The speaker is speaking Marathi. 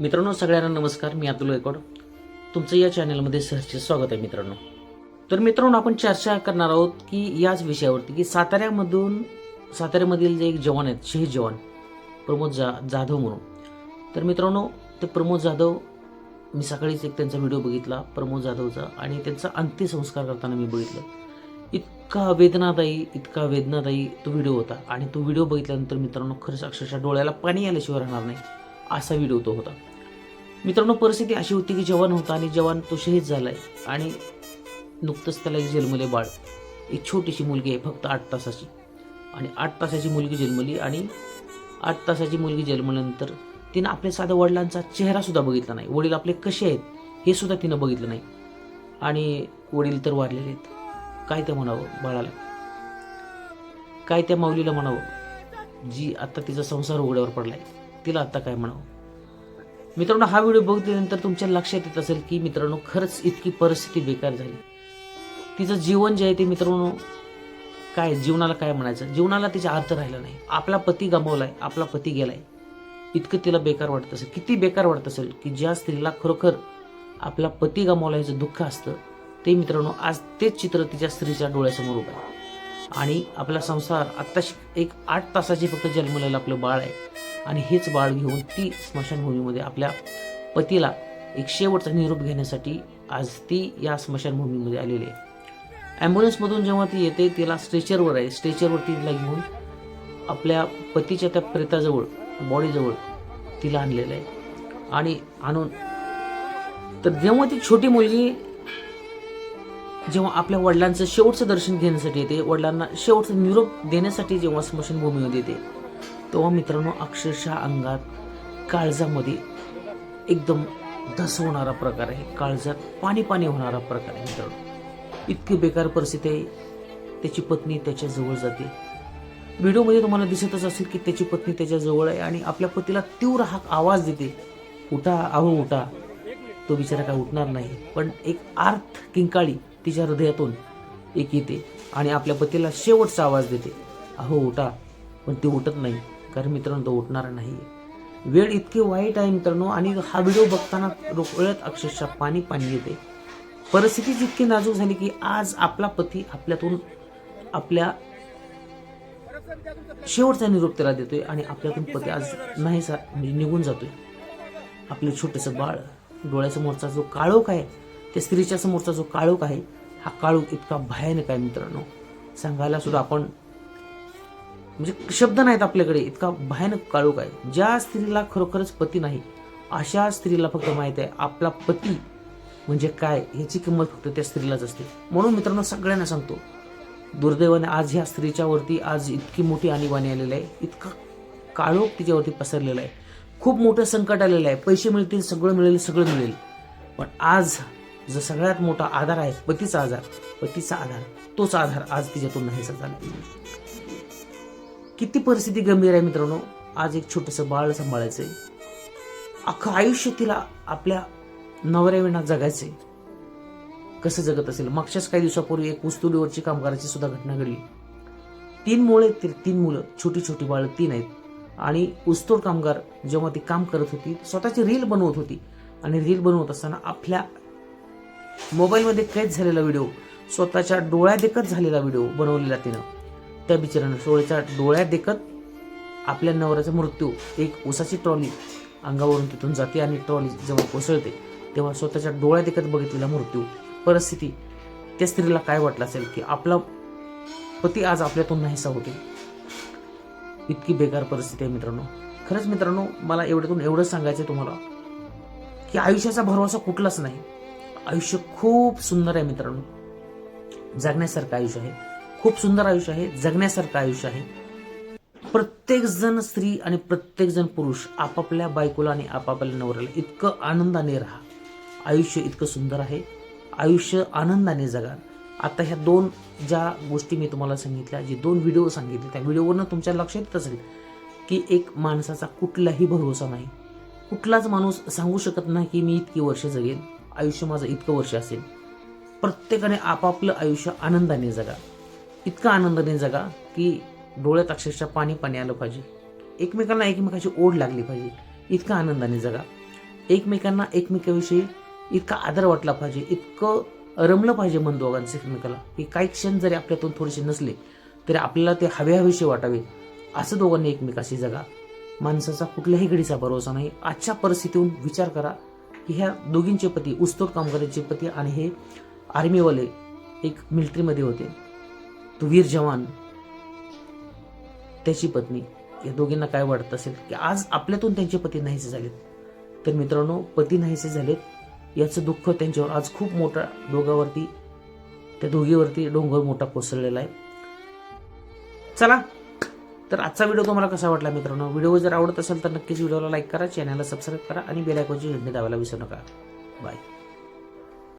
मित्रांनो सगळ्यांना नमस्कार मी अतुल गायकवाड. तुमचं या चॅनलमध्ये सहर्ष स्वागत आहे मित्रांनो. तर मित्रांनो आपण चर्चा करणार आहोत की याच विषयावरती की साताऱ्यामधून साताऱ्यामधील जे एक जवान आहेत शहीद जवान प्रमोद जा जाधव म्हणून. तर मित्रांनो ते प्रमोद जाधव मी सकाळीच एक त्यांचा व्हिडिओ बघितला प्रमोद जाधवचा आणि त्यांचा अंत्यसंस्कार करताना मी बघितलं. इतका वेदनादायी इतका वेदनादायी तो व्हिडिओ होता. आणि तो व्हिडिओ बघितल्यानंतर मित्रांनो खरंच अक्षरशः डोळ्याला पाणी आल्याशिवाय राहणार नाही. असा व्हिडिओ तो होता. मित्रांनो परिस्थिती अशी होती की जवान होता आणि जवान तो शहीद झालाय आणि नुकतंच त्याला एक जन्मले बाळ. एक छोटीशी मुलगी आहे फक्त आठ तासाची. आणि आठ तासाची मुलगी जन्मली आणि आठ तासाची मुलगी जन्मल्यानंतर तिनं आपल्या साध्या वडिलांचा चेहरासुद्धा बघितला नाही. वडील आपले कसे आहेत हे सुद्धा तिनं बघितलं नाही. आणि वडील तर वारलेले आहेत. काय ते म्हणावं बाळाला? काय त्या माऊलीला म्हणावं? जी आत्ता तिचा संसार उघड्यावर पडला आहे तिला आता काय म्हणावं? मित्रांनो हा व्हिडिओ बघितल्यानंतर तुमच्या लक्षात येत असेल की मित्रांनो खरंच इतकी परिस्थिती बेकार झाली. तिचं जीवन जे आहे ते मित्रांनो काय जीवनाला काय म्हणायचं? जीवनाला तिचा अर्थ राहिला नाही. आपला पती गमावलाय आपला पती गेलाय. इतकं तिला बेकार वाटत असेल. किती बेकार वाटत असेल की ज्या स्त्रीला खरोखर आपला पती गमावला याचं दुःख असतं ते मित्रांनो आज तेच चित्र तिच्या स्त्रीच्या डोळ्यासमोर उभं आहे. आणि आपला संसार आत्ताशी एक आठ तासाची फक्त जन्मलेलं आपलं बाळ आहे. आणि हेच बाळ घेऊन ती स्मशानभूमीमध्ये आपल्या पतीला एक शेवटचा निरोप घेण्यासाठी आज ती या स्मशानभूमीमध्ये आलेली आहे. ॲम्ब्युलन्समधून जेव्हा ती येते तिला स्ट्रेचरवर आहे. स्ट्रेचरवरती तिला घेऊन आपल्या पतीच्या त्या प्रेताजवळ बॉडीजवळ तिला आणलेलं आहे. आणि आणून तर जेव्हा ती छोटी मुलगी जेव्हा आपल्या वडिलांचं शेवटचं दर्शन घेण्यासाठी येते वडिलांना शेवटचा निरोप देण्यासाठी जेव्हा स्मशानभूमीमध्ये येते तेव्हा मित्रांनो अक्षरशः अंगात काळजामध्ये एकदम धस होणारा प्रकार आहे. काळजात पाणी पाणी होणारा प्रकार आहे मित्रांनो. इतकी बेकार परिस्थिती आहे. त्याची पत्नी त्याच्याजवळ जाते. व्हिडिओमध्ये तुम्हाला दिसतच असेल की त्याची पत्नी त्याच्याजवळ आहे आणि आपल्या पतीला तीव्र हा आवाज देते. उठा अहो उठा. तो बिचारा काय उठणार नाही. पण एक आर्थ किंकाळी तिच्या हृदयातून एक येते आणि आपल्या पतीला शेवटचा आवाज देते. अहो उठा. पण ते उठत नाही कारण मित्रांनो तो उठणार नाही. वेळ इतकी वाईट आहे मित्रांनो आणि हा व्हिडिओ बघताना डोळ्यात अक्षरशः पाणी पाणी येते. परिस्थितीच इतकी नाजूक झाली की आज आपला पती आपल्यातून आपल्या शेवटचा निरोप त्याला देतोय आणि आपल्यातून पती आज नाहीसा म्हणजे निघून जातोय. आपलं छोटंसं बाळ डोळ्यासमोरचा जो काळोख आहे त्या स्त्रीच्या समोरचा जो काळोख आहे हा काळोख इतका भयानक आहे मित्रांनो. सांगायला सुद्धा आपण म्हणजे शब्द नाहीत आपल्याकडे इतका भयानक काळोख आहे. ज्या स्त्रीला खरोखरच पती नाही अशा स्त्रीला फक्त माहीत आहे आपला पती म्हणजे काय ह्याची किंमत फक्त त्या स्त्रीलाच असते. म्हणून मित्रांनो सगळ्यांना सांगतो दुर्दैवाने आज ह्या स्त्रीच्या वरती आज इतकी मोठी आणीबाणी आलेली आहे इतका काळोख तिच्यावरती पसरलेला आहे. खूप मोठं संकट आलेलं आहे पैसे मिळतील सगळं मिळेल सगळं मिळेल. पण आज जो सगळ्यात मोठा आधार आहे पतीचा आधार पतीचा आधार तोच आधार आज तिच्यातून नाहीसा झाला किती परिस्थिती गंभीर आहे मित्रांनो. आज एक छोटंसं बाळ सांभाळायचंय. अख्खं आयुष्य तिला आपल्या नवऱ्याविना जगायचंय. कसं जगत असेल? मागच्याच काही दिवसापूर्वी एक उस्तुडीवरची कामगाराची सुद्धा घटना घडली. तीन मुळे ते तीन मुलं छोटी छोटी बाळं तीन आहेत. आणि ऊसतोड कामगार जेव्हा ती काम करत होती स्वतःची रील बनवत होती. आणि रील बनवत असताना आपल्या मोबाईलमध्ये कैद झालेला व्हिडिओ स्वतःच्या डोळ्या देखत झालेला व्हिडिओ बनवलेला तिनं. त्या बिचारानं सोळेच्या डोळ्यादेखत आपल्या नवऱ्याचा मृत्यू एक उसाची ट्रॉली अंगावरून तिथून जाते आणि ट्रॉली जेव्हा कोसळते. तेव्हा स्वतःच्या डोळ्यात देखत बघितलेला मृत्यू. परिस्थिती त्या स्त्रीला काय वाटलं असेल की आपला पती आज आपल्यातून नाहीसा होते? इतकी बेकार परिस्थिती आहे मित्रांनो. खरंच मित्रांनो मला एवढ्यातून एवढंच सांगायचं आहे तुम्हाला की आयुष्याचा भरवसा कुठलाच नाही. आयुष्य खूप सुंदर आहे मित्रांनो. जगण्यासारखं आयुष्य आहे. खूप सुंदर आयुष्य आहे. जगण्यासारखं आयुष्य आहे. प्रत्येक जण स्त्री आणि प्रत्येक जण पुरुष आपापल्या बायकोला आणि आपापल्या नवऱ्याला इतकं आनंदाने राहा. आयुष्य इतकं सुंदर आहे. आयुष्य आनंदाने जगा. आता ह्या दोन ज्या गोष्टी मी तुम्हाला सांगितल्या जे दोन व्हिडिओ सांगितले त्या व्हिडिओवरनं तुमच्या लक्षात येत असेल की एक माणसाचा कुठलाही भरोसा नाही. कुठलाच माणूस सांगू शकत नाही की मी इतकी वर्ष जगेन. आयुष्य माझं इतकं वर्ष असेल. प्रत्येकाने आपापलं आयुष्य आनंदाने जगा. इतकं आनंदाने जगा की डोळ्यात अक्षरशः पाणी पाणी आलं पाहिजे. एकमेकांना एकमेकाची ओढ लागली पाहिजे. इतकं आनंदाने जगा. एकमेकांना एकमेकाविषयी इतका आदर वाटला पाहिजे. इतकं रमलं पाहिजे मन दोघांचं एकमेकाला. की काही क्षण जरी आपल्यातून थोडेसे नसले तरी आपल्याला ते हवे हवेशी वाटावे. असं दोघांनी एकमेकाशी जगा. माणसाचा कुठल्याही घडीचा भरोसा नाही. आजच्या परिस्थितीहून विचार करा. की ह्या दोघींचे पती उस्तोड कामगारांचे पती आणि हे आर्मीवाले एक मिलिटरीमध्ये होते. तो वीर जवान त्याची पत्नी या दोघींना काय वाटत असेल की आज आपल्यातून त्यांचे पती नाहीसे झालेत? तर मित्रांनो पती नाहीसे झालेत याचं दुःख त्यांच्यावर आज खूप मोठा दोघावरती त्या दोघीवरती डोंगर मोठा कोसळलेला आहे. चला तर आजचा व्हिडिओ तुम्हाला कसा वाटला मित्रांनो? व्हिडिओ जर आवडत असेल तर नक्कीच व्हिडिओला लाईक करा चॅनलला सबस्क्राईब करा आणि बेल आयकॉनची घंटी दाबायला विसरू नका. बाय